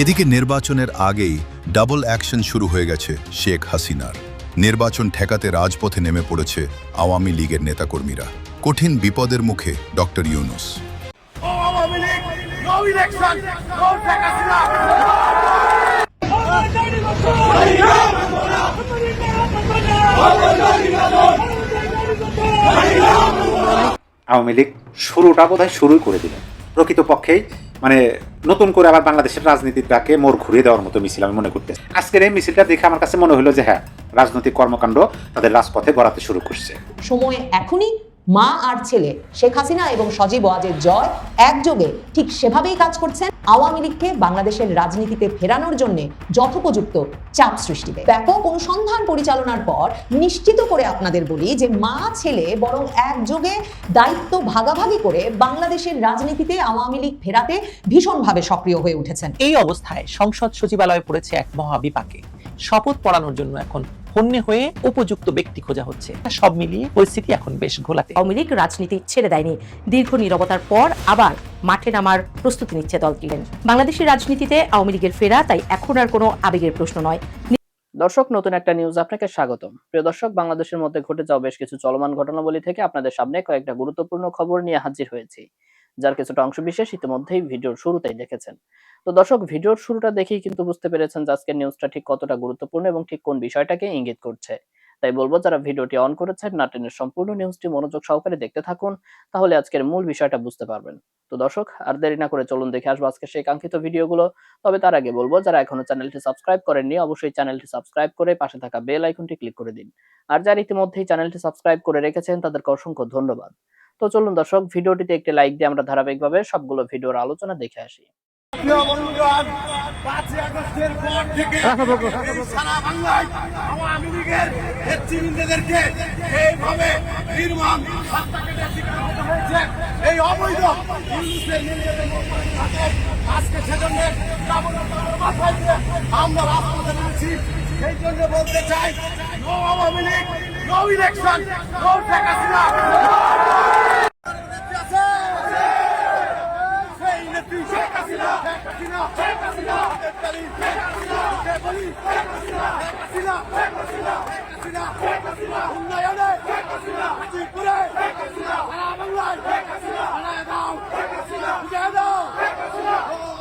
এদিকে নির্বাচনের আগেই ডাবল অ্যাকশন শুরু হয়ে গেছে শেখ হাসিনার। নির্বাচন ঠেকাতে রাজপথে নেমে পড়েছে আওয়ামী লীগের নেতাকর্মীরা। কঠিন বিপদের মুখে doctor Yunus. Awami League no election no Sheikh Hasina. Awami League শুরুটা বোধহয় শুরুই করে দিল প্রকৃতপক্ষেই মানে নতুন করে আবার বাংলাদেশের রাজনীতিটাকে মোর ঘুরিয়ে দেওয়ার মতো মিছিল আমি মনে করতে আজকের এই মিছিলটা দেখে আমার কাছে মনে হলো যে হ্যাঁ রাজনৈতিক কর্মকাণ্ড তাদের রাজপথে গড়াতে শুরু করছে। সময় এখনই মা আর ছেলে, শেখ হাসিনা এবং সজীব ওয়াজের জয় একযোগে ঠিক সেভাবেই কাজ করছেন আওয়ামী লীগকে বাংলাদেশের রাজনীতিতে ফেরানোর জন্য যথোপযুক্ত চাপ সৃষ্টিতে ব্যাপক অনুসন্ধান পরিচালনার পর নিশ্চিত করে আপনাদের বলি যে মা, ছেলে বরং একযোগে দায়িত্ব ভাগাভাগি করে বাংলাদেশের রাজনীতিতে আওয়ামী লীগ ফেরাতে ভীষণভাবে সক্রিয় হয়ে উঠেছেন। এই অবস্থায় সংসদ সচিবালয়ে পড়েছে এক মহাবিপাকে। শপথ পড়ানোর জন্য এখন হন্যে হয়ে উপযুক্ত ব্যক্তি খোঁজা হচ্ছে। সব মিলিয়ে পরিস্থিতি এখন বেশ ঘোলাতে আওয়ামী লীগ রাজনীতি ছেড়ে দেয়নি। দীর্ঘ নিরবতার পর আবার মাঠে নামার প্রস্তুতি নিচ্ছে দলটি। বাংলাদেশের রাজনীতিতে আওয়ামী লীগের ফেরা, তাই এখন আর কোনো আবেগের প্রশ্ন নয়। দর্শক, নতুন একটা নিউজ আপনাকে স্বাগতম। প্রিয় দর্শক, বাংলাদেশের মধ্যে ঘটে যাওয়া বেশ কিছু চলমান ঘটনাবলী থেকে আপনাদের সামনে কয়েকটা গুরুত্বপূর্ণ খবর নিয়ে হাজির হয়েছি, যার কিছুটা অংশ বিশেষ ইতিমধ্যেই ভিডিওর শুরুতেই দেখেছেন। তো দর্শক, ভিডিওর শুরুটা দেখেই কিন্তু বুঝতে পেরেছেন যে আজকের নিউজটা ঠিক কতটা গুরুত্বপূর্ণ এবং ঠিক কোন বিষয়টাকে ইঙ্গিত করছে। তাই বলব, যারা ভিডিওটি অন করেছেন নাটেনের সম্পূর্ণ নিউজটি মনোযোগ সহকারে দেখতে থাকুন, তাহলে আজকের মূল বিষয়টা বুঝতে পারবেন। তো দর্শক, আর দেরি না করে চলুন দেখে আসব আজকে সেই কাঙ্ক্ষিত ভিডিওগুলো। তবে তার আগে বলব, যারা এখনও চ্যানেলটি সাবস্ক্রাইব করেননি, অবশ্যই চ্যানেলটি সাবস্ক্রাইব করে পাশে থাকা বেল আইকনটি ক্লিক করে দিন। আর যারা ইতিমধ্যেই চ্যানেলটি সাবস্ক্রাইব করে রেখেছেন, তাদেরকে অসংখ্য ধন্যবাদ। তো চলুন দর্শক, ভিডিওটিতে একটি লাইক দিয়ে আমরা ধারাবাহিকভাবে সবগুলো ভিডিওর আলোচনা দেখে আসি। সারা বাংলায় আওয়ামী লীগের নেতৃবৃন্দদেরকে এইভাবে হতে এই অবৈধ আজকে সেজন্য আমরা নেমেছি। সেই জন্য বলতে চাই no Awami League no election no Sheikh Hasina সেই নেত্রী শেখ হাসিনা শেখ হাসিনা শেখ হাসিনা নেত্রী শেখ হাসিনা কে বলি শেখ হাসিনা শেখ হাসিনা শেখ হাসিনা শেখ হাসিনা শেখ হাসিনা উন্নয়নে হাজিপুরে সারা বাংলায় বানায় দাও বুঝে দাও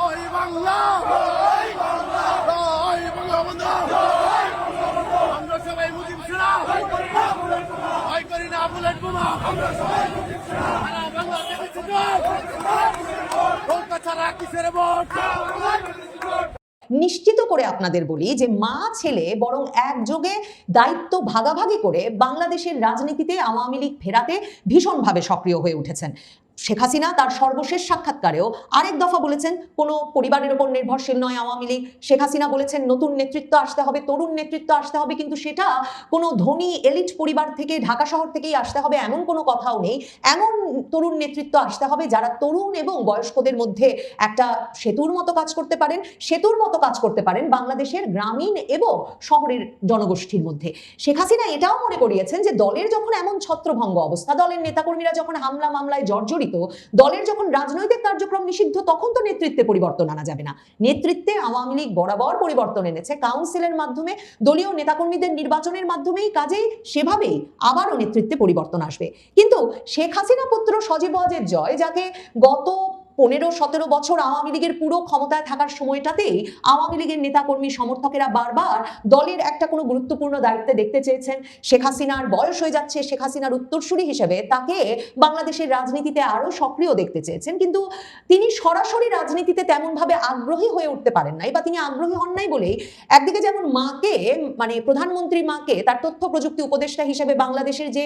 ওই বাংলা ওই বাংলা ওই আমরা সবাই মুজিব সেনা ভয় করি না বুলেট বোমা আমরা সবাই সারা বাংলা দেখেছি নিশ্চিত করে আপনাদের বলি যে মা ছেলে বরং একযোগে দায়িত্ব ভাগাভাগি করে বাংলাদেশের রাজনীতিতে আওয়ামী লীগ ফেরাতে ভীষণভাবে সক্রিয় হয়ে উঠেছেন। শেখ হাসিনা তার সর্বশেষ সাক্ষাৎকারেও আরেক দফা বলেছেন, কোনো পরিবারের ওপর নির্ভরশীল নয় আওয়ামী লীগ। শেখ হাসিনা বলেছেন, নতুন নেতৃত্ব আসতে হবে, তরুণ নেতৃত্ব আসতে হবে, কিন্তু সেটা কোনো ধনী এলিট পরিবার থেকে ঢাকা শহর থেকেই আসতে হবে, এমন কোনো কথাও নেই। এমন তরুণ নেতৃত্ব আসতে হবে যারা তরুণ এবং বয়স্কদের মধ্যে একটা সেতুর মতো কাজ করতে পারেন, সেতুর মতো কাজ করতে পারেন বাংলাদেশের গ্রামীণ এবং শহরের জনগোষ্ঠীর মধ্যে। শেখ হাসিনা এটাও মনে করিয়েছেন যে দলের যখন এমন ছত্রভঙ্গ অবস্থা, দলের নেতাকর্মীরা যখন হামলা মামলায় জর্জরিত দলের যখন রাজনৈতিক কার্যক্রম নিষিদ্ধ, তখন তো নেতৃত্বে পরিবর্তন আনা যাবে না। নেতৃত্বে আওয়ামী লীগ বরাবর পরিবর্তন এনেছে। কাউন্সিলের মাধ্যমে, দলীয় নেতাকর্মীদের নির্বাচনের মাধ্যমেই কাজেই সেভাবেই আবারও নেতৃত্বে পরিবর্তন আসবে। কিন্তু শেখ হাসিনা পুত্র সজীব ওয়াজের জয়, যাকে গত পনেরো, সতেরো বছর আওয়ামী লীগের পুরো ক্ষমতায় থাকার সময়টাতেই আওয়ামী লীগের নেতাকর্মী সমর্থকেরা বারবার দলের একটা কোনো গুরুত্বপূর্ণ দায়িত্বে দেখতে চেয়েছেন। শেখ হাসিনার বয়স হয়ে যাচ্ছে, শেখ হাসিনার উত্তরসূরি হিসেবে তাকে বাংলাদেশের রাজনীতিতে আরও সক্রিয় দেখতে চেয়েছেন। কিন্তু তিনি সরাসরি রাজনীতিতে তেমনভাবে আগ্রহী হয়ে উঠতে পারেন নাই বা তিনি আগ্রহী হন নাই বলেই একদিকে যেমন মাকে মানে প্রধানমন্ত্রী মাকে তার তথ্য প্রযুক্তি উপদেষ্টা হিসেবে বাংলাদেশের যে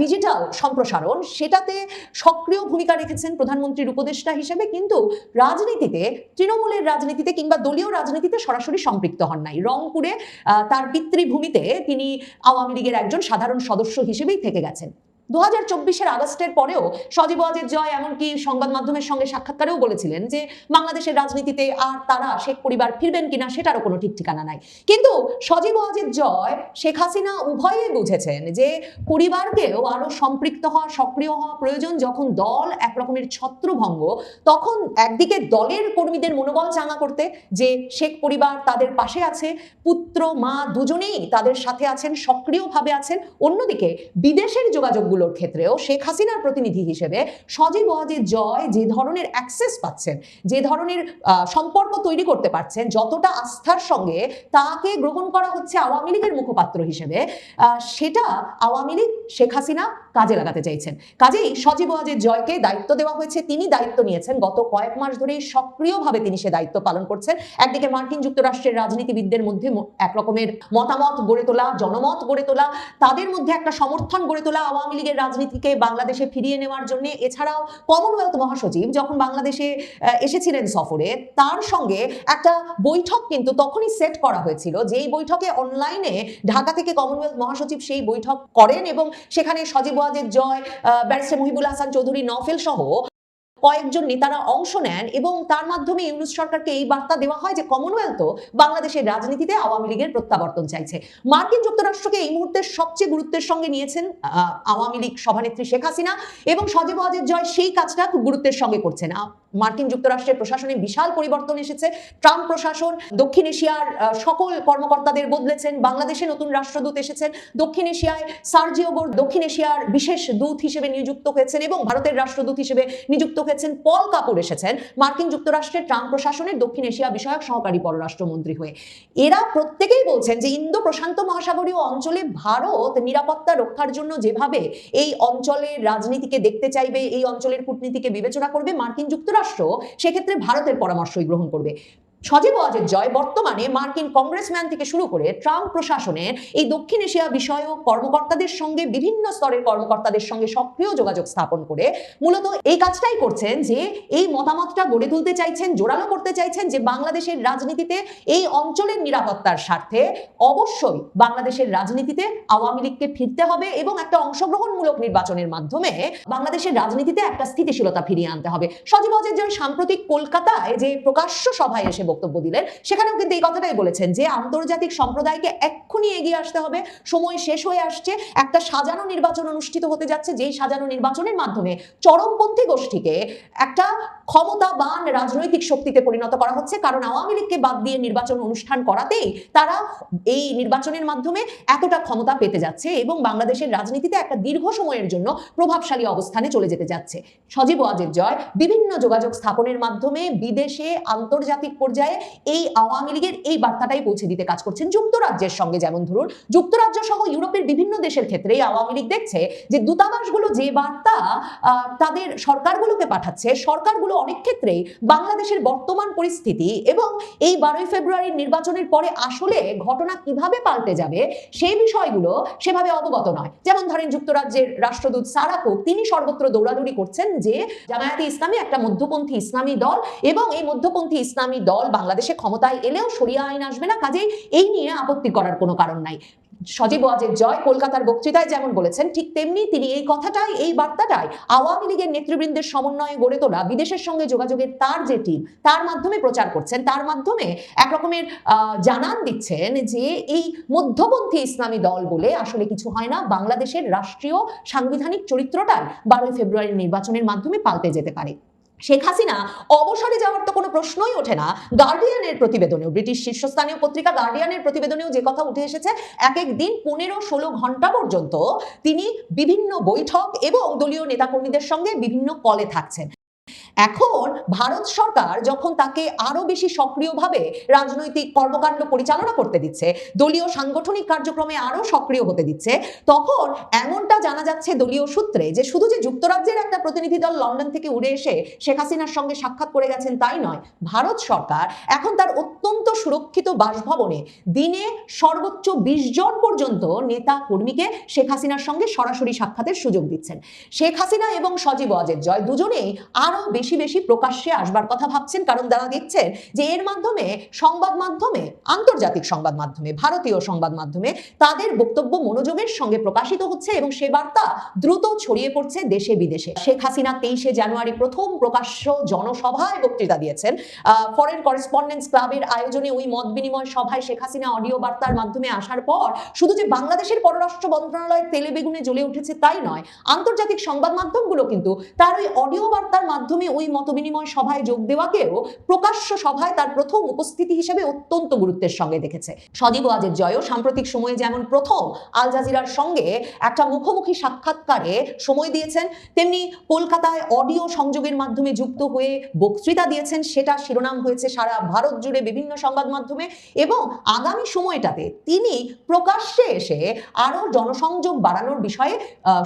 ডিজিটাল সম্প্রসারণ, সেটাতে সক্রিয় ভূমিকা রেখেছেন প্রধানমন্ত্রীর উপদেষ্টা হিসেবে কিন্তু রাজনীতিতে, তৃণমূলের রাজনীতিতে কিংবা দলীয় রাজনীতিতে সরাসরি সম্পৃক্ত হন নাই। রংপুরে তার পিতৃভূমিতে তিনি আওয়ামী লীগের একজন সাধারণ সদস্য হিসেবেই থেকে গেছেন। দু চব্বিশের আগস্টের পরেও সজীব ওয়াজেদ জয় এমনকি সংবাদ মাধ্যমের সঙ্গে সাক্ষাৎকারেও বলেছিলেন যে, বাংলাদেশের রাজনীতিতে আর তারা শেখ পরিবার ফিরবেন কিনা সেটারও কোনো ঠিক ঠিকানা নাই। কিন্তু সজীব ওয়াজেদ জয়, শেখ হাসিনা উভয়ই বুঝেছেন যে, পরিবারকেও আরও সম্পৃক্ত হওয়া, সক্রিয় হওয়া প্রয়োজন যখন দল এক রকমের ছত্রভঙ্গ, তখন একদিকে দলের কর্মীদের মনোবল চাঙা করতে যে, শেখ পরিবার তাদের পাশে আছে, পুত্র, মা দুজনেই তাদের সাথে আছেন, সক্রিয়ভাবে আছেন, অন্যদিকে বিদেশের যোগাযোগগুলোর ক্ষেত্রেও শেখ হাসিনার প্রতিনিধি হিসেবে সজীব ওয়াজেদ জয় যে ধরনের অ্যাক্সেস পাচ্ছেন, যে ধরনের সম্পর্ক তৈরি করতে পারছেন, যতটা আস্থার সঙ্গে তাকে গ্রহণ করা হচ্ছে আওয়ামী লীগের মুখপাত্র হিসেবে সেটা আওয়ামী লীগ শেখ হাসিনা কাজে লাগাতে চাইছেন। কাজেই সজীব ওয়াজেদ জয়কে দায়িত্ব দেওয়া হয়েছে, তিনি দায়িত্ব নিয়েছেন। গত কয়েক মাস ধরেই সক্রিয়ভাবে তিনি সে দায়িত্ব পালন করছেন। একদিকে মার্কিন যুক্তরাষ্ট্রের রাজনীতিবিদদের মধ্যে ম- এক রকমের মতামত গড়ে তোলা, জনমত গড়ে তোলা, তাদের মধ্যে একটা সমর্থন গড়ে তোলা আওয়ামী লীগের রাজনীতিকে বাংলাদেশে ফিরিয়ে নেওয়ার জন্য। এছাড়াও কমনওয়েলথ মহাসচিব যখন বাংলাদেশে এসেছিলেন সফরে, তার সঙ্গে একটা বৈঠক কিন্তু তখনই সেট করা হয়েছিল, যেই বৈঠকে অনলাইনে ঢাকা থেকে কমনওয়েলথ মহাসচিব সেই বৈঠক করেন এবং সেখানে সজীব ওয়াজেদ জয় ব্যারিস্টার মহিবুল হাসান চৌধুরী নফেল সহ কয়েকজন নেতারা অংশ নেন এবং তার মাধ্যমে ইউনুস সরকারকে এই বার্তা দেওয়া হয় যে কমনওয়েলথ বাংলাদেশের রাজনীতিতে আওয়ামী লীগের প্রত্যাবর্তন চাইছে। মার্কিন যুক্তরাষ্ট্রকে এই মুহূর্তে সবচেয়ে গুরুত্বের সঙ্গে নিয়েছেন আওয়ামী লীগ সভানেত্রী শেখ হাসিনা এবং সজীব ওয়াজেদ জয় সেই কাজটা খুব গুরুত্বের সঙ্গে করছেন। মার্কিন যুক্তরাষ্ট্রের প্রশাসনে বিশাল পরিবর্তন এসেছে। ট্রাম্প প্রশাসন, দক্ষিণ এশিয়ার সকল কর্মকর্তাদের বদলেছেন। বাংলাদেশে নতুন রাষ্ট্রদূত এসেছেন। দক্ষিণ এশিয়ায় সার্জিও গোর দক্ষিণ এশিয়ার বিশেষ দূত হিসেবে নিযুক্ত হয়েছেন এবং ভারতের রাষ্ট্রদূত হিসেবে নিযুক্ত হয়েছেন পল কাপুর এসেছেন। মার্কিন যুক্তরাষ্ট্রের ট্রাম্প প্রশাসনের দক্ষিণ এশিয়া বিষয়ক সহকারী পররাষ্ট্রমন্ত্রী হয়ে। এরা প্রত্যেকেই বলছেন যে ইন্দো প্রশান্ত মহাসাগরীয় অঞ্চলে ভারত নিরাপত্তা রক্ষার জন্য যেভাবে এই অঞ্চলের রাজনীতিকে দেখতে চাইবে, এই অঞ্চলের কূটনীতিকে বিবেচনা করবে, মার্কিন যুক্তরাষ্ট্র সেক্ষেত্রে ভারতের পরামর্শই গ্রহণ করবে। সজীব ওয়াজেদ জয় বর্তমানে মার্কিন কংগ্রেসম্যান থেকে শুরু করে ট্রাম্প প্রশাসনের এই দক্ষিণ এশিয়া বিষয়ক কর্মকর্তাদের সঙ্গে বিভিন্ন স্তরের কর্মকর্তাদের সঙ্গে সক্রিয় যোগাযোগ স্থাপন করে মূলত এই কাজটাই করছেন যে এই মতামতটা গড়ে তুলতে চাইছেন, জোরালো করতে চাইছেন যে বাংলাদেশের রাজনীতিতে এই অঞ্চলের নিরাপত্তার স্বার্থে অবশ্যই বাংলাদেশের রাজনীতিতে আওয়ামী লীগকে ফিরতে হবে এবং একটা অংশগ্রহণমূলক নির্বাচনের মাধ্যমে বাংলাদেশের রাজনীতিতে একটা স্থিতিশীলতা ফিরিয়ে আনতে হবে। সজীব ওয়াজেদ জয় সাম্প্রতিক কলকাতায় যে প্রকাশ্য সভায় এসে বক্তব্য দিলেন। সেখানেও কিন্তু এই কথাটাই বলেছেন যে আন্তর্জাতিক সম্প্রদায়কে এক্ষুনি এগিয়ে আসতে হবে। সময় শেষ হয়ে আসছে। একটা সাজানো নির্বাচন অনুষ্ঠিত হতে যাচ্ছে। যেই সাজানো নির্বাচনের মাধ্যমে চরমপন্থী গোষ্ঠীকে একটা ক্ষমতাবান রাজনৈতিক শক্তিতে পরিণত করা হচ্ছে। কারণ আওয়ামী লীগকে বাদ দিয়ে নির্বাচন অনুষ্ঠান করাতেই তারা এই নির্বাচনের মাধ্যমে এতটা ক্ষমতা পেতে যাচ্ছে এবং বাংলাদেশের রাজনীতিতে একটা দীর্ঘ সময়ের জন্য প্রভাবশালী অবস্থানে চলে যেতে যাচ্ছে। সজীব ওয়াজেদ জয় বিভিন্ন যোগাযোগ স্থাপনের মাধ্যমে বিদেশে আন্তর্জাতিক পর্যায়ে এই আওয়ামী লীগের এই বার্তাটাই পৌঁছে দিতে কাজ করছেন যুক্তরাজ্যের সঙ্গে। যেমন ধরুন, যুক্তরাজ্য সহ ইউরোপের বিভিন্ন দেশের ক্ষেত্রে এই আওয়ামী লীগ দেখছে যে দূতাবাসগুলো যে বার্তা তাদের সরকারগুলোকে পাঠাচ্ছে, সরকারগুলো অনেক ক্ষেত্রেই বাংলাদেশের বর্তমান পরিস্থিতি এবং এই বারোই ফেব্রুয়ারির নির্বাচনের পরে আসলে ঘটনা কীভাবে পাল্টে যাবে সেই বিষয়গুলো সেভাবে অবগত নয়। যেমন ধরেন, যুক্তরাজ্যের রাষ্ট্রদূত সারা কুক তিনি সর্বত্র দৌড়াদৌড়ি করছেন যে জামায়াতে ইসলামী একটা মধ্যপন্থী ইসলামী দল এবং এই মধ্যপন্থী ইসলামী দল বাংলাদেশে ক্ষমতায় এলেও সরিয়া আইন আসবে না কাজেই এই নিয়ে আপত্তি করার কোনো কারণ নাই। সজীব ওয়াজেদ জয় কলকাতার বক্তৃতায় যেমন বলেছেন ঠিক তেমনি তিনি এই কথাটাই এই বার্তাটাই আওয়ামী লীগের নেতৃবৃন্দের সমন্বয়ে গড়ে তোলা বিদেশের সঙ্গে যোগাযোগের তার যে টিম তার মাধ্যমে প্রচার করছেন তার মাধ্যমে এক রকমের আহ, জানান দিচ্ছেন যে এই মধ্যপন্থী ইসলামী দল বলে আসলে কিছু হয় না বাংলাদেশের রাষ্ট্রীয় সাংবিধানিক চরিত্রটাই বারোই ফেব্রুয়ারির নির্বাচনের মাধ্যমে পাল্টে যেতে পারে। শেখ হাসিনা অবসরে যাওয়ার তো কোনো প্রশ্নই ওঠে না। গার্ডিয়ানের প্রতিবেদনেও, ব্রিটিশ শীর্ষস্থানীয় পত্রিকা গার্ডিয়ানের প্রতিবেদনেও যে কথা উঠে এসেছে এক এক দিন পনেরো ষোলো ঘণ্টা পর্যন্ত তিনি বিভিন্ন বৈঠক এবং দলীয় নেতাকর্মীদের সঙ্গে বিভিন্ন কলে থাকছেন। এখন ভারত সরকার যখন তাকে আরও বেশি সক্রিয়ভাবে রাজনৈতিক কর্মকাণ্ড পরিচালনা করতে দিচ্ছে, দলীয় সাংগঠনিক কার্যক্রমে আরও সক্রিয় হতে দিচ্ছে, তখন এমনটা জানা যাচ্ছে দলীয় সূত্রে যে শুধু যে যুক্তরাজ্যের একটা প্রতিনিধি দল লন্ডন থেকে উড়ে এসে শেখ হাসিনার সঙ্গে সাক্ষাৎ করে গেছেন তাই নয়, ভারত সরকার এখন তার অত্যন্ত সুরক্ষিত বাসভবনে দিনে সর্বোচ্চ বিশ জন পর্যন্ত নেতা কর্মীকে শেখ হাসিনার সঙ্গে সরাসরি সাক্ষাতের সুযোগ দিচ্ছেন। শেখ হাসিনা এবং সজীব ওয়াজেদ জয় দুজনেই আরও বেশি বেশি প্রকাশ্যে আসবার কথা ভাবছেন। কারণ তারা দেখছেন যে এর মাধ্যমে সংবাদ মাধ্যমে, আন্তর্জাতিক সংবাদ মাধ্যমে, ভারতীয় সংবাদ মাধ্যমে তাদের বক্তব্য মনোযোগের সঙ্গে প্রকাশিত হচ্ছে এবং সে বার্তা দ্রুত ছড়িয়ে পড়ছে দেশে বিদেশে। শেখ হাসিনা তেইশে জানুয়ারি প্রথম প্রকাশ্য জনসভায় বক্তৃতা দিয়েছেন। ফরেন করেসপন্ডেন্স ক্লাবের আয়োজনে ওই মত বিনিময় সভায় শেখ হাসিনা অডিও বার্তার মাধ্যমে আসার পর শুধু যে বাংলাদেশের পররাষ্ট্র মন্ত্রণালয় তেলে বেগুনে জ্বলে উঠেছে তাই নয়, আন্তর্জাতিক সংবাদ মাধ্যমগুলো কিন্তু তার ওই অডিও বার্তার মাধ্যমে ওই মত বিনিময় সভায় যোগ দেওয়াকেও প্রকাশ্য সভায় তার প্রথম উপস্থিতি হিসেবে অত্যন্ত গুরুত্বের সঙ্গে দেখেছে। সজীব ওয়াজের জয়ও সাম্প্রতিক সময়ে যেমন প্রথম আল জাজিরার সঙ্গে একটা মুখোমুখি সাক্ষাৎকারে সময় দিয়েছেন, তেমনি কলকাতায় অডিও সংযোগের মাধ্যমে যুক্ত হয়ে বক্তৃতা দিয়েছেন, সেটা শিরোনাম হয়েছে সারা ভারত জুড়ে বিভিন্ন সংবাদ মাধ্যমে এবং আগামী সময়টাতে তিনি প্রকাশ্যে এসে আরও জনসংযোগ বাড়ানোর বিষয়ে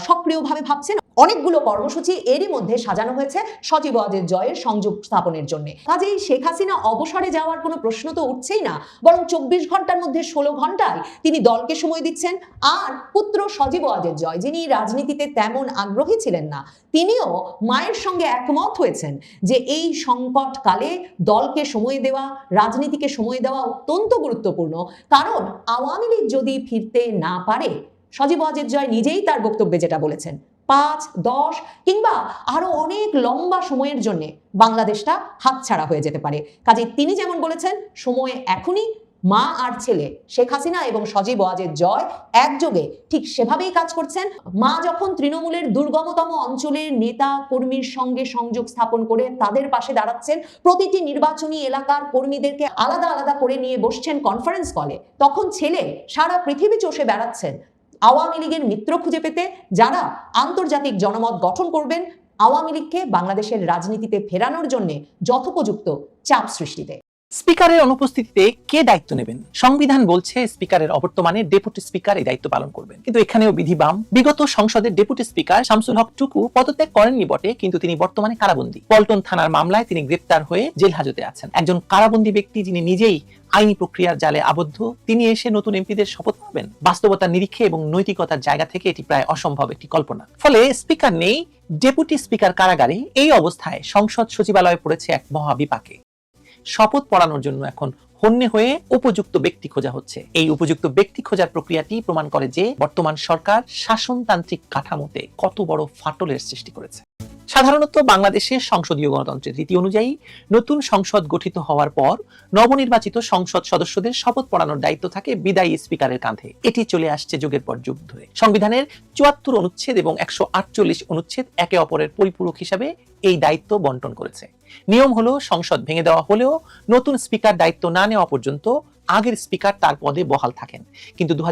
সক্রিয়ভাবে ভাবছেন। অনেকগুলো কর্মসূচি এরই মধ্যে সাজানো হয়েছে সজীব ওয়াজের জয়ের সংযোগ স্থাপনের জন্য। কাজেই শেখ হাসিনা অবসরে যাওয়ার কোনো প্রশ্ন তো উঠছেই না, বরং চব্বিশ ঘণ্টার মধ্যে ষোলো ঘন্টায় তিনি দলকে সময় দিচ্ছেন। আর পুত্র সজীব ওয়াজের জয়, যিনি রাজনীতিতে তেমন আগ্রহী ছিলেন না, তিনিও মায়ের সঙ্গে একমত হয়েছেন যে এই সংকটকালে দলকে সময় দেওয়া, রাজনীতিকে সময় দেওয়া অত্যন্ত গুরুত্বপূর্ণ। কারণ আওয়ামী লীগ যদি ফিরতে না পারে সজীব ওয়াজের জয় নিজেই তার বক্তব্যে যেটা বলেছেন। পাঁচ, দশ কিংবা আরও অনেক লম্বা সময়ের জন্য বাংলাদেশটা হাতছাড়া হয়ে যেতে পারে। কাজে তিনি যেমন বলেছেন, সময় এখনই, মা আর ছেলে, শেখ হাসিনা এবং সজীব ওয়াজের জয় একযোগে ঠিক সেভাবেই কাজ করছেন। মা যখন তৃণমূলের দুর্গমতম অঞ্চলের নেতা কর্মীর সঙ্গে সংযোগ স্থাপন করে তাদের পাশে দাঁড়াচ্ছেন, প্রতিটি নির্বাচনী এলাকার কর্মীদেরকে আলাদা আলাদা করে নিয়ে বসছেন কনফারেন্স কলে তখন ছেলে সারা পৃথিবী চষে বেড়াচ্ছেন। আওয়ামী লীগের মিত্র খুঁজে পেতে যারা আন্তর্জাতিক জনমত গঠন করবেন, আওয়ামী লীগকে বাংলাদেশের রাজনীতিতে ফেরানোর জন্য যথোপযুক্ত চাপ সৃষ্টিতে। স্পিকারের অনুপস্থিতিতে কে দায়িত্ব নেবেন? সংবিধান বলছে স্পিকারের অবর্তমানে ডেপুটি স্পিকার এই দায়িত্ব পালন করবেন। কিন্তু এখানেও বিধি বাম। বিগত সংসদের ডেপুটি স্পিকার শামসুল হক টুকু পদত্যাগ করেননি বটে, কিন্তু তিনি বর্তমানে কারাবন্দী। পল্টন থানার মামলায় তিনি গ্রেপ্তার হয়ে জেল হাজতে আছেন। একজন কারাবন্দী ব্যক্তি যিনি নিজেই আইনি প্রক্রিয়ার জালে আবদ্ধ, তিনি এসে নতুন এমপিদের শপথ পাবেন। বাস্তবতার নিরীক্ষে এবং নৈতিকতার জায়গা থেকে এটি প্রায় অসম্ভব একটি কল্পনা। ফলে স্পিকার নেই, ডেপুটি স্পিকার কারাগারে এই অবস্থায় সংসদ সচিবালয়ে পড়েছে এক মহা বিপাকে শপথ পড়ানোর জন্য এখন হন্যে হয়ে উপযুক্ত ব্যক্তি খোঁজা হচ্ছে। এই উপযুক্ত ব্যক্তি খোঁজার প্রক্রিয়াটি প্রমাণ করে যে বর্তমান সরকার শাসনতান্ত্রিক কাঠামোতে কত বড় ফাটলের সৃষ্টি করেছে। সাধারণত বাংলাদেশের সংসদীয় গণতন্ত্রের রীতি অনুযায়ী নতুন সংসদ গঠিত হওয়ার পর নবনির্বাচিত সংসদ সদস্যদের শপথ পড়ানোর দায়িত্ব থাকে বিদায়ী স্পিকারের কাঁধে। এটি চলে আসছে যুগের পর যুগ ধরে। সংবিধানের চুয়াত্তর অনুচ্ছেদ এবং একশো আটচল্লিশ অনুচ্ছেদ একে অপরের পরিপূরক হিসাবে এই দায়িত্ব বন্টন করেছে। নিয়ম হলো সংসদ ভেঙে দেওয়া হলেও নতুন স্পিকার দায়িত্ব না নেওয়া পর্যন্ত আগের স্পিকার তার পদে বহাল থাকেন। কিন্তু দু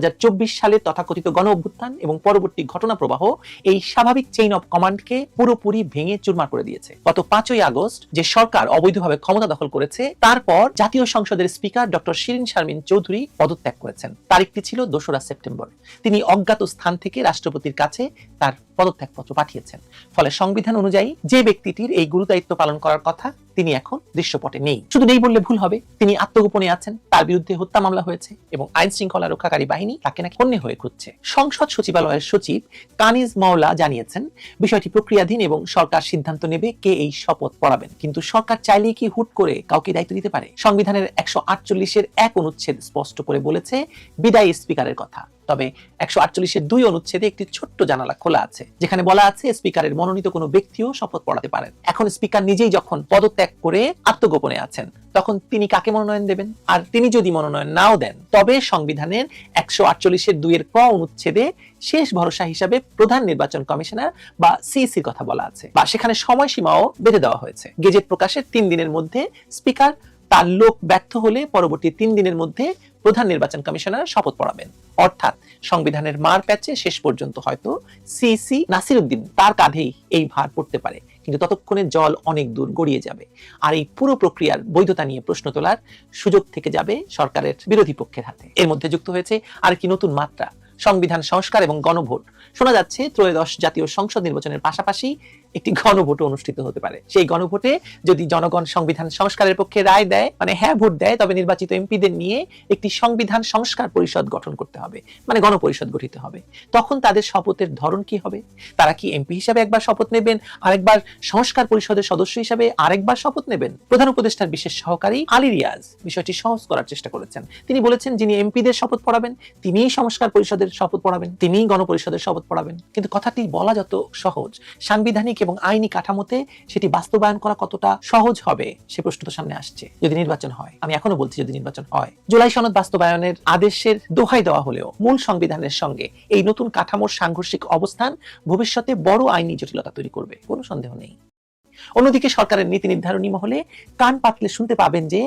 সালের তথাকথিত গণ অভ্যুত্থান এবং পরবর্তী ঘটনা প্রবাহ এই স্বাভাবিক চেইন অফ কমান্ডকে পুরোপুরি ভেঙে চুরমার করে দিয়েছে। গত পাঁচই আগস্ট যে সরকার অবৈধভাবে ক্ষমতা দখল করেছে, তারপর জাতীয় সংসদের স্পিকার ডক্টর শিরিন শারমিন চৌধুরী পদত্যাগ করেছেন। তারিখটি ছিল দোসরা সেপ্টেম্বর। তিনি অজ্ঞাত স্থান থেকে রাষ্ট্রপতির কাছে তার পদত্যাগপত্র পাঠিয়েছেন। ফলে সংবিধান অনুযায়ী যে ব্যক্তিটির এই গুরুদায়িত্ব পালন করার কথা তিনি এখন দৃশ্যপটে নেই। শুধু নেই বললে ভুল হবে, তিনি আত্মগোপনে আছেন, তার বিরুদ্ধে হত্যা মামলা হয়েছে এবং আইন শৃঙ্খলা রক্ষাকারী বাহিনী তাকে নাকি অন্য হয়ে খুঁজছে। সংসদ সচিবালয়ের সচিব কানিজ মাওলা জানিয়েছেন, বিষয়টি প্রক্রিয়াধীন এবং সরকার সিদ্ধান্ত নেবে কে এই শপথ পড়াবেন। কিন্তু সরকার চাইলেই কি হুট করে কাউকে দায়িত্ব দিতে পারে? সংবিধানের একশো আটচল্লিশের এক অনুচ্ছেদ স্পষ্ট করে বলেছে, বিদায়ী স্পিকারের কথা। তবে একশো আটচল্লিশের দুই অনুচ্ছেদে একটি ছোট্ট জানালা খোলা আছে, যেখানে বলা আছে স্পিকারের মনোনীত কোনো ব্যক্তিও শপথ পড়াতে পারেন। এখন স্পিকার নিজেই যখন পদত্যাগ করে আত্মগোপনে আছেন, তখন তিনি কাকে মনোনয়ন দেবেন? আর তিনি যদি মনোনয়ন নাও দেন, তবে সংবিধানের একশো আটচল্লিশের দুইয়ের ক অনুচ্ছেদে শেষ ভরসা হিসাবে প্রধান নির্বাচন কমিশনার বা সিইসির কথা বলা আছে। বা সেখানে সময়সীমাও বেঁধে দেওয়া হয়েছে। গেজেট প্রকাশের তিন দিনের মধ্যে স্পিকার তার লোক ব্যর্থ হলে পরবর্তী তিন দিনের মধ্যে প্রধান নির্বাচন কমিশনার শপথ পড়াবেন। অর্থাৎ সংবিধানের মার প্যাচে শেষ পর্যন্ত হয়তো সিসি নাসির উদ্দিন তার কাঁধেই এই ভার পড়তে পারে। কিন্তু ততক্ষণে জল অনেক দূর গড়িয়ে যাবে। আর এই পুরো প্রক্রিয়ার বৈধতা নিয়ে প্রশ্ন তোলার সুযোগ থেকে যাবে সরকারের বিরোধী পক্ষের হাতে। এর মধ্যে যুক্ত হয়েছে আর কি নতুন মাত্রা। সংবিধান সংস্কার এবং গণভোট। শোনা যাচ্ছে ত্রয়োদশ জাতীয় সংসদ নির্বাচনের পাশাপাশি একটি গণভোট অনুষ্ঠিত হতে পারে। সেই গণভোটে যদি জনগণ সংবিধান সংস্কারের পক্ষে রায় দেয় মানে হ্যাঁ ভোট দেয়, তবে নির্বাচিত এমপিদের নিয়ে একটি সংবিধান সংস্কার পরিষদ গঠন করতে হবে মানে গণপরিষদ গঠিত হবে। তখন তাদের শপথের ধরন কি হবে? তারা কি এমপি হিসাবে একবার শপথ নেবেন, আরেকবার সংস্কার পরিষদের সদস্য হিসাবে আরেকবার শপথ নেবেন? প্রধান উপদেষ্টার বিশেষ সহকারী আলী রিয়াজ বিষয়টি সহজ করার চেষ্টা করেছেন। তিনি বলেছেন, যিনি এমপিদের শপথ পড়াবেন, তিনিই সংস্কার পরিষদের শপথ পড়াবেন, তিনিই গণপরিষদের শপথ পড়াবেন। কিন্তু কথাটি বলা যত সহজ, সাংবিধানিক এবং আইনি কাঠামোতে সেটি বাস্তবায়ন করা কতটা সহজ হবে, সে প্রশ্ন তো সামনে আসছে। যদি নির্বাচন হয়, আমি এখনও বলছি যদি নির্বাচন হয়। জুলাই সনদ বাস্তবায়নের আদেশের দোহাই দেওয়া হলেও মূল সংবিধানের সঙ্গে এই নতুন কাঠামোর সাংঘর্ষিক অবস্থান ভবিষ্যতে বড় আইনি জটিলতা তৈরি করবে, কোনো সন্দেহ নেই। অন্যদিকে সরকারের নীতি নির্ধারণী মহলে কান পাতলে শুনতে পাবেন যে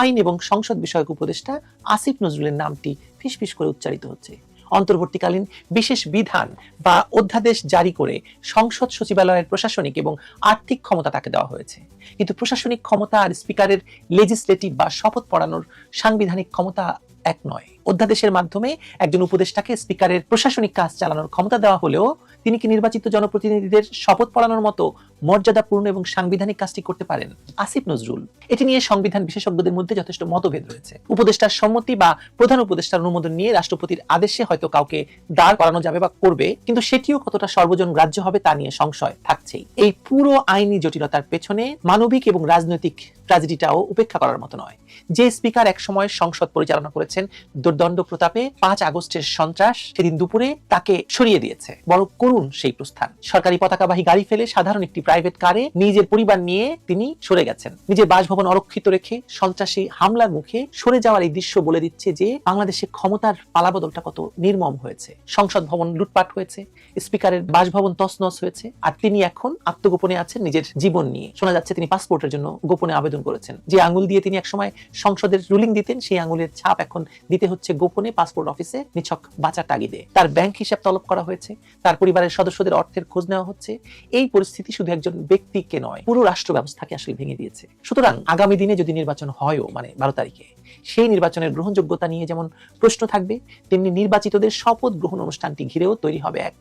আইন এবং সংসদ বিষয়ক উপদেষ্টা আসিফ নজরুলের নামটি ফিসফিস করে উচ্চারিত হচ্ছে। অন্তর্বর্তীকালীন বিশেষ বিধান বা অধ্যাদেশ জারি করে সংসদ সচিবালয়ের প্রশাসনিক এবং আর্থিক ক্ষমতা তাকে দেওয়া হয়েছে। কিন্তু প্রশাসনিক ক্ষমতা আর স্পিকারের লেজিসলেটিভ বা শপথ পড়ানোর সাংবিধানিক ক্ষমতা এক নয়। অধ্যাদেশের মাধ্যমে একজন উপদেষ্টাকে স্পিকারের প্রশাসনিক কাজ চালানোর ক্ষমতা দেওয়া হলেও তিনি কি নির্বাচিত জনপ্রতিনিধিদের শপথ পড়ানোর মতো মর্যাদাপূর্ণ এবং সাংবিধানিক কাজটি করতে পারেন? আসিফ নজরুল। এটি নিয়ে সংবিধান বিশেষজ্ঞদের মধ্যে যথেষ্ট মতভেদ রয়েছে। উপদেষ্টার সম্মতি বা প্রধান উপদেষ্টার অনুমোদন নিয়ে রাষ্ট্রপতির আদেশে হয়তো কাউকে দাঁড় করানো যাবে বা করবে, কিন্তু সেটিও কতটা সর্বজন গ্রাহ্য হবে তা নিয়ে সংশয় থাকছেই। এই পুরো আইনি জটিলতার পেছনে মানবিক এবং রাজনৈতিক ট্র্যাজেডিটাও উপেক্ষা করার মতো নয়। যে স্পিকার একসময় সংসদ পরিচালনা করেছেন দুর্দণ্ড প্রতাপে পাঁচ আগস্টের সন্ত্রাস সেদিন দুপুরে তাকে সরিয়ে দিয়েছে। বড় করুণ সেই প্রস্থান। সরকারি পতাকাবাহী গাড়ি ফেলে সাধারণ একটি প্রাইভেট কারে নিজের পরিবার নিয়ে তিনি সরে গেছেন। নিজের বাসভবন অরক্ষিত রেখে সন্ত্রাসী হামলার মুখে সরে যাওয়ার এই দৃশ্য বলে দিচ্ছে যে বাংলাদেশে ক্ষমতার পালাবদলটা কত নির্মম হয়েছে। সংসদ ভবন লুটপাট হয়েছে, স্পিকারের বাসভবন তছনছ হয়েছে, আর তিনি এখন আত্মগোপনে আছেন নিজের জীবন নিয়ে। শোনা যাচ্ছে তিনি পাসপোর্টের জন্য গোপনে আবেদন করেছেন। যে আঙুল দিয়ে তিনি একসময় সংসদের রুলিং দিতেন, সেই আঙুলের ছাপ এখন দিতে হচ্ছে গোপনে পাসপোর্ট অফিসে নিছক বাঁচার তাগিদে। তার ব্যাংক হিসাব তলব করা হয়েছে। তার পরিবারের সদস্যদের অর্থের খোঁজ নেওয়া হচ্ছে। এই পরিস্থিতি শুধু একজন ব্যক্তিকে নয়, পুরো রাষ্ট্র ব্যবস্থাকে আসলে ভেঙে দিয়েছে। সুতরাং আগামী দিনে যদি নির্বাচন হয়ও মানে বারো তারিখে, সেই নির্বাচনের গ্রহণযোগ্যতা নিয়ে যেমন প্রশ্ন থাকবে, তেমনি নির্বাচিতদের শপথ গ্রহণ অনুষ্ঠানটি ঘিরেও তৈরি হবে এক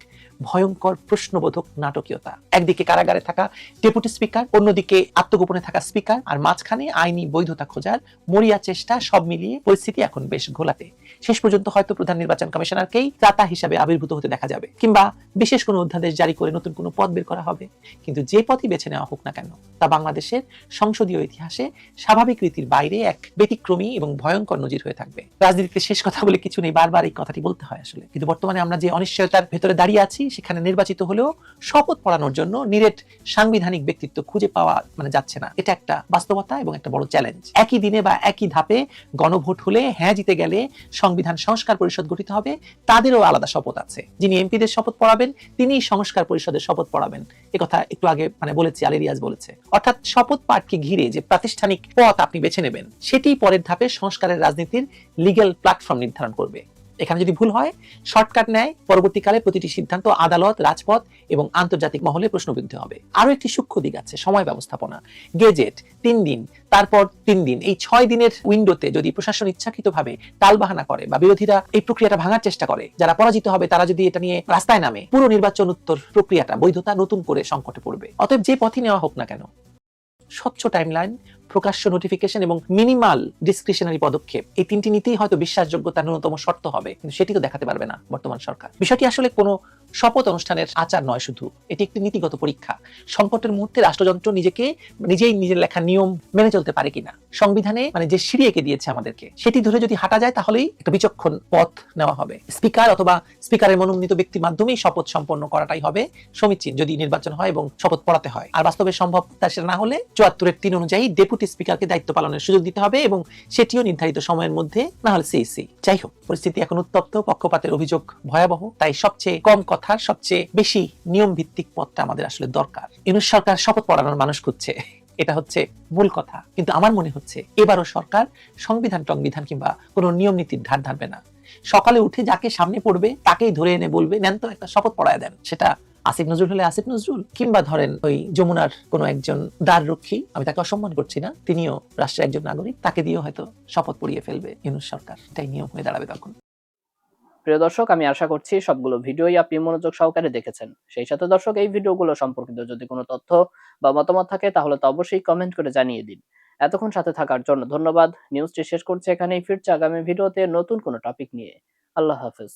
ভয়ঙ্কর প্রশ্নবোধক নাটকীয়তা। একদিকে কারাগারে থাকা ডেপুটি স্পিকার, অন্যদিকে আত্মগোপনে থাকা স্পিকার, আর মাঝখানে আইনি বৈধতা খোঁজার মরিয়া চেষ্টা সব মিলিয়ে পরিস্থিতি এখন বেশ ঘোলাতে শেষ পর্যন্ত হয়তো প্রধান নির্বাচন কমিশনারকেই ত্রাতা হিসাবে আবির্ভূত হতে দেখা যাবে, কিংবা বিশেষ কোনো অধ্যাদেশ জারি করে নতুন কোনো পদ বের করা হবে। কিন্তু যে পথই বেছে নেওয়া হোক না কেন, তা বাংলাদেশের সংসদীয় ইতিহাসে স্বাভাবিক রীতির বাইরে এক ব্যতিক্রমী এবং ভয়ঙ্কর নজির হয়ে থাকবে। রাজনীতিতে শেষ কথা বলে কিছু নেই, বারবার এই কথাটি বলতে হয় আসলে। কিন্তু বর্তমানে আমরা যে অনিশ্চয়তার ভেতরে দাঁড়িয়ে আছি সেখানে নির্বাচিত হলেও শপথ পড়ানোর জন্য নিরেট সাংবিধানিক ব্যক্তিত্ব খুঁজে পাওয়া মানে যাচ্ছে না। এটা একটা বাস্তবতা এবং একটা বড় চ্যালেঞ্জ একই দিনে বা একই ধাপে গণভোট হলে হ্যাঁ জিতে গেলে সংবিধান সংস্কার পরিষদ গঠিত হবে, তাদেরও আলাদা শপথ আছে। যিনি এমপিদের শপথ পড়াবেন তিনি সংস্কার পরিষদের শপথ পড়াবেন। কথা একটু আগে মানে বলেছি আলেরিয়াজ বলেছে। অর্থাৎ শপথ পাঠকে ঘিরে যে প্রাতিষ্ঠানিক পথ আপনি বেছে নেবেন, সেটি পরের ধাপে সংস্কারের রাজনীতির লিগ্যাল প্ল্যাটফর্ম নির্ধারণ করবে। এখানে যদি ভুল হয় শর্টকাট নেয়, পরবর্তীকালে প্রতিটি সিদ্ধান্ত আদালত, রাজপথ এবং আন্তর্জাতিক মহলে প্রশ্নবিদ্ধ হবে। আরও একটি সূক্ষ্ম দিক আছে, সময় ব্যবস্থাপনা। গেজেট তিন দিন, তারপর তিন দিন। এই ছয় দিনের উইন্ডোতে যদি প্রশাসন ইচ্ছাকৃতভাবে টালবাহানা করে বা বিরোধীরা এই প্রক্রিয়াটা ভাঙার চেষ্টা করে, যারা পরাজিত হবে তারা যদি এটা নিয়ে রাস্তায় নামে, পুরো নির্বাচন উত্তর প্রক্রিয়াটা, বৈধতা নতুন করে সংকটে পড়বে। অতএব যে পথই নেওয়া হোক না কেন, স্বচ্ছ টাইমলাইন প্রকাশ্য নোটিফিকেশন এবং মিনিমাল ডিসক্রিশনারি পদক্ষেপ। এই তিনটি নীতিই হয়তো বিশ্বাসযোগ্যতার ন্যূনতম শর্ত হবে, কিন্তু সেটি তো দেখাতে পারবে না বর্তমান সরকার। বিষয়টি আসলে কোনো শপথ অনুষ্ঠানের আচার নয় শুধু, এটি একটি নীতিগত পরীক্ষা। সংকটের মুহূর্তে রাষ্ট্রযন্ত্র নিজেকে, নিজেই নিজের লেখা নিয়ম মেনে চলতে পারে কিনা, সংবিধানে মানে যে সিঁড়ি এঁকে দিয়েছে আমাদেরকে, সেটি ধরে যদি হাঁটা যায় তাহলেই একটা বিচক্ষণ পথ নেওয়া হবে। স্পিকার অথবা স্পিকারের মনোনীত ব্যক্তির মাধ্যমেই শপথ সম্পন্ন করাটাই হবে সমীচীন, যদি নির্বাচন হয় এবং শপথ পড়াতে হয়। আর বাস্তবে সম্ভব তা সেটা না হলে চুয়াত্তরের তিন অনুযায়ী ডেপুটি স্পিকারকে দায়িত্ব পালনের সুযোগ দিতে হবে এবং সেটিও নির্ধারিত সময়ের মধ্যে, না হলে সিএসি যাই হোক পরিস্থিতি এখন উত্তপ্ত, পক্ষপাতের অভিযোগ ভয়াবহ, তাই সবচেয়ে কম কথার, সবচেয়ে বেশি নিয়ম ভিত্তিক পথটা আমাদের আসলে দরকার। ইউনুস সরকার শপথ পড়ানোর মানুষ খুঁজছে। এটা হচ্ছে মূল কথা। কিন্তু আমার মনে হচ্ছে, এবারও সরকার সংবিধান টংবিধান কিংবা কোনো নিয়ম নীতির ধার ধারবে না। সকালে উঠে যাকে সামনে পড়বে, তাকেই ধরে এনে বলবে, নেন তো একটা শপথ পড়ায় দেন। সেটা আসিফ নজরুল হলে আসিফ নজরুল, কিংবা ধরেন ওই যমুনার কোনো একজন দ্বার রক্ষী, আমি তাকে অসম্মান করছি না, তিনিও রাষ্ট্রের একজন নাগরিক, তাকে দিয়েও হয়তো শপথ পড়িয়ে ফেলবে ইউনুস সরকার। এটাই নিয়ম হয়ে দাঁড়াবে তখন। প্রিয় দর্শক, আমি আশা করছি সবগুলো ভিডিওই আপনি মনোযোগ সহকারে দেখেছেন। সেই সাথে দর্শক, এই ভিডিওগুলো সম্পর্কিত যদি কোনো তথ্য বা মতামত থাকে, তাহলে তো অবশ্যই কমেন্ট করে জানিয়ে দিন। এতক্ষণ সাথে থাকার জন্য ধন্যবাদ। নিউজটি শেষ করছে এখানেই। ফিরছে আগামী ভিডিওতে নতুন কোনো টপিক নিয়ে। আল্লাহ হাফেজ।